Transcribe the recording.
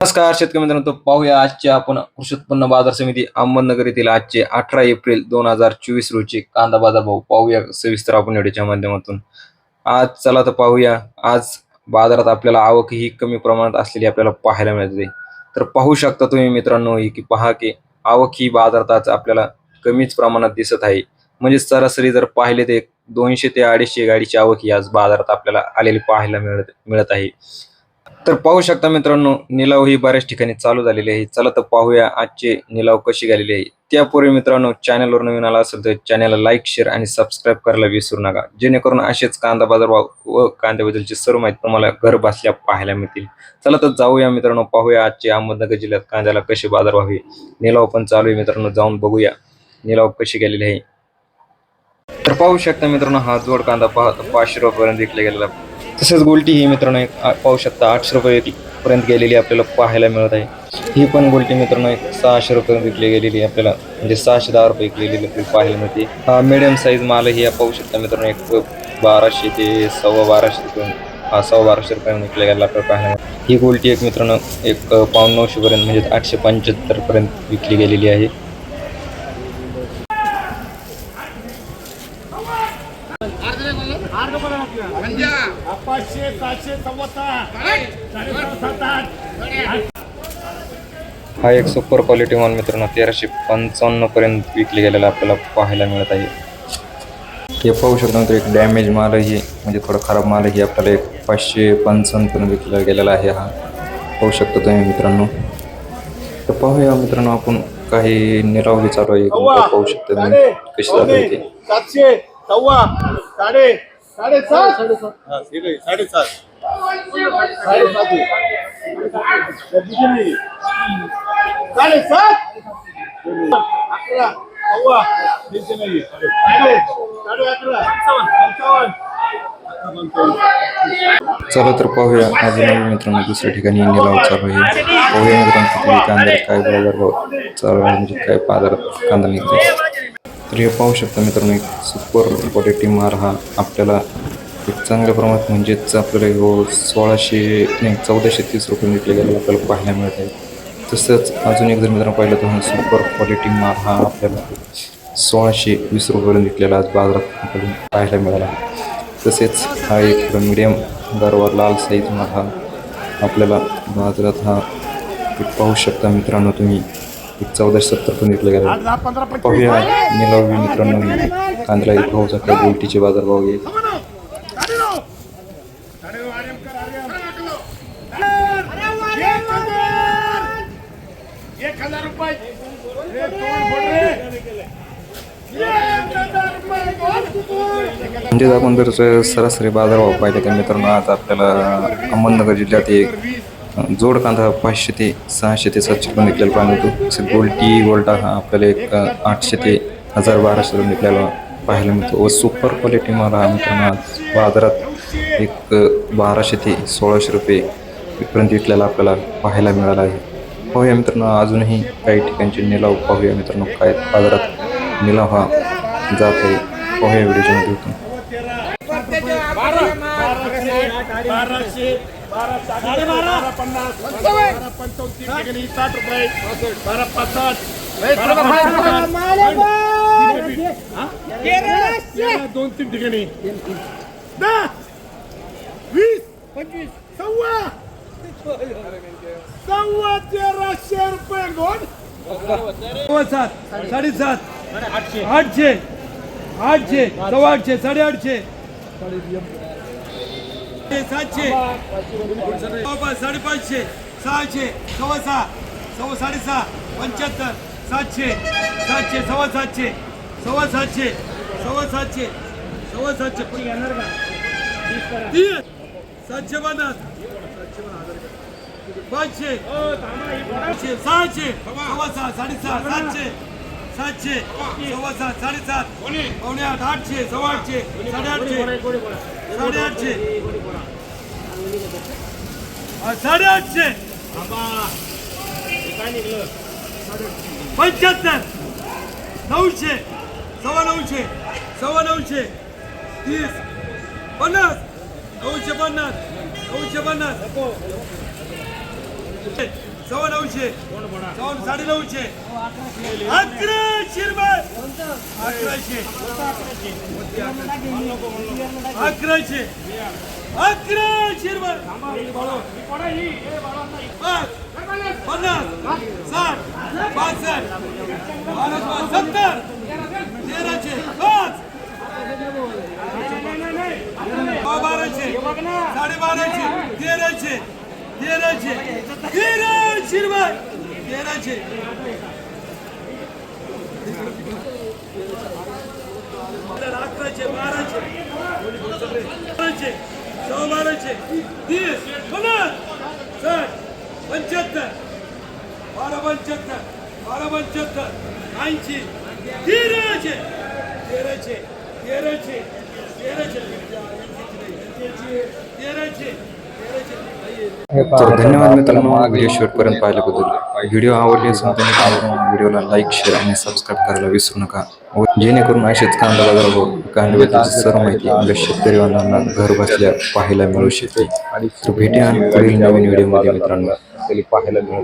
नमस्कार शेतकरी मित्रांनो पाहूया आजचे आपण कृषी उत्पन्न बाजार समिती अहमदनगर येथील आजचे अठरा एप्रिल दोन हजार चोवीस रोजी कांदा बाजार भाव पाहूया सविस्तर आपण व्हिडिओच्या माध्यमातून. आज चला तर पाहूया आज बाजारात आपल्याला आवक ही कमी प्रमाणात असलेली आपल्याला पाहायला मिळते. तर पाहू शकता तुम्ही मित्रांनो ही की पहा की आवक ही बाजारात आज आपल्याला कमीच प्रमाणात दिसत आहे. म्हणजे सरासरी जर पाहिले तर दोनशे ते अडीचशे गाडीची आवक ही आज बाजारात आपल्याला आलेली पाहायला मिळत मिळत आहे. तर पाहू शकता मित्रांनो निलाव ही बऱ्याच ठिकाणी चालू झालेली आहे. चला तर पाहूया आजचे निलाव कशी झालेली आहे. त्यापूर्वी मित्रांनो चॅनलवर नवीन आला असेल तर चॅनलला लाईक शेअर आणि सबस्क्राईब करायला विसरू नका. जेणेकरून असेच कांदा बाजार भाव व कांद्याबद्दलची सर्व माहिती तुम्हाला घर बसल्या पाहायला मिळतील. चला तर जाऊया मित्रांनो पाहूया आजचे अहमदनगर जिल्ह्यात कांद्याला कसे बाजार व्हावे निलाव पण चालू आहे मित्रांनो जाऊन बघूया. निलाव कशी गेलेली आहे. तर पाहू शकता मित्रांनो हा जोड कांदा पाहतो पाचशे रुपयापर्यंत विकला गेलेला तसेच गोल्टी ही मित्रांनो एक पाहू शकता आठशे रुपये पर्यंत गेलेली आपल्याला पाहायला मिळत आहे. ही पण गोल्टी मित्रांनो एक सहाशे रुपयेपर्यंत विकली गेलेली आपल्याला. म्हणजे सहाशे दहा रुपये विकलेली आपल्याला पाहायला मिळते. हा मिडियम साईज माल ही पाहू शकता मित्रांनो एक बाराशे ते सव्वा बाराशे रुपये हा सव्वा बाराशे रुपयाने विकला गेला आपल्याला पाहायला मिळते. ही गोल्टी एक मित्रांनो एक पाऊन नऊशेपर्यंत म्हणजे आठशे पंच्याहत्तरपर्यंत विकली गेलेली आहे. पाचशे सातशे हा एक सुपर क्वालिटी माल मित्रांनो तेराशे पंचावन्न पर्यंत विकले गेलेला आपल्याला पाहायला मिळत आहे. हे पाहू शकतो मित्र एक डॅमेज मालही म्हणजे थोडा खराब मालही आपल्याला एक पाचशे पंचावन्न पर्यंत विकला गेलेला आहे हा. पाहू शकतो तुम्ही मित्रांनो. तर पाहूया मित्रांनो आपण काही निरावली चालू आहे. पाहू शकता तुम्ही कशी चालू आहे ते. सातशे सव्वा. साडे. साडेसात हा, ठीक आहे, साडेसात साडेसात साडेसात अकरा सव्वा तीनशे नाही साडे साडे अकरा। पंचावन्न चला तर पाहूया अजून नवीन मित्रांनो दुसऱ्या ठिकाणी चालू आहे. पाहूया मित्रांनो किती कांदा काय बाजार भाव चालू आहे म्हणजे काय बाजारात कांदा निघतो तर हे पाहू शकता मित्रांनो एक सुपर क्वालिटी मार हा आपल्याला एक चांगल्या प्रमाणात म्हणजेच आपल्याला हो सोळाशे नाही चौदाशे तीस रुपये विकले आपल्याला पाहायला मिळत आहे तसंच अजून एक जर मित्रांनो पाहिलं तर हा सुपर क्वालिटी मार हा आपल्याला सोळाशे वीस रुपयापर्यंत विकलेला आज बाजारात आपल्याला पाहायला मिळाला. तसेच हा एक मीडियम दरवर लाल साईज मार हा आपल्याला बाजारात हा पाहू शकता मित्रांनो तुम्ही. एक चौदाशे सत्तर पण विकले गेला. पाहूया निलावी मित्रांनो. कांद्रा एक गोलटीचे भाव आर्यम कर आर्यम एक हजार. एक हजार रुपये. हे तोंड फोड रे. एक हजार रुपये. तोंड फोड. म्हणजे आपण जर सरासरी बाजारभाव पाहिजे तर मित्रांनो. आज आपल्याला अहमदनगर जिल्ह्यात एक जोड कांदा पाचशे ते सहाशे ते सातशे पण विकलेला पाहिजे होतो गोल्ड गोल्टी गोल्टा हा आपल्याला एक आठशे ते हजार बाराशे पण विकलेला पाहायला मिळतो. व सुपर क्वालिटी माल हा मित्रांनो आज बाजारात एक बाराशे ते सोळाशे रुपये पर्यंत विकलेला आपल्याला पाहायला मिळाला आहे. पाहूया मित्रांनो अजूनही काही ठिकाणचे निलाव पाहूया मित्रांनो काय बाजारात निलाव हा जात आहे. पाहूया व्हिडिओच्या माध्यमातून. बाराशे बारा साडे बारा पन्नास बारा पंचावन्न साठ रुपये. बारा दोन तीन ठिकाणी. दहा वीस पंचवीस. सव्वा. सव्वा तेराशे रुपये दोन सात साडेसात आठशे आठशे आठशे सव्वा आठशे साडेआठशे. सातशे. साडेपाचशे सहाशे सव्वा सहा सव्वा साडेसहा पंच्याहत्तर सातशे सातशे सव्वा सातशे सव्वा सातशे सव्वा सातशे सव्वा सातशे. पुढे का? तीन. सातशे पन्नास. पाचशे. पाचशे सहाशे सव्वा सहा साडेसहा सातशे सातशे सव्वा सात साडेसात पावणे आठ आठशे सव्वा आठशे साडेआठशे. साडेआठशे. साडेआठशे. पंच्याहत्तर. नऊशे. सव्वा नऊशे. सव्वा नऊशे. तीस. पन्नास. नऊशे पन्नास. नऊशे पन्नास. सव्वा नऊशे सव्वा साडे नऊशे अकराशे रुपये. अकराशे. अकराशे. अकराशे रुपये. पन्नास. साठ. पासष्ट सत्तर. तेराशे. पाच बाराशे साडेबाराशे. तेराशे. तेराशे. तेरा रुपये तेराशे अकराशे बाराशे बाराशे सव्वा बाराशे तीस पन्नास साठ पंच्याहत्तर बारा पंच्याहत्तर बारा पंच्याहत्तर ऐंशी तेराशे तेराशे तेराशे तेराशे तेराशे तर धन्यवाद मित्रांनो व्हिडिओ शेवटपर्यंत पाहिल्याबद्दल. व्हिडिओ आवडले असेल तर व्हिडिओला लाईक शेअर आणि सबस्क्राईब करायला विसरू नका. व जेणेकरून असेच कांदा बाजार कांद्याबद्दलची सर्व माहिती आपल्या शेतकरी बांधवांना घर बसल्या पाहायला मिळू शकते तर भेटूया पुढील नवीन व्हिडिओमध्ये मित्रांनो. पाहायला मिळेल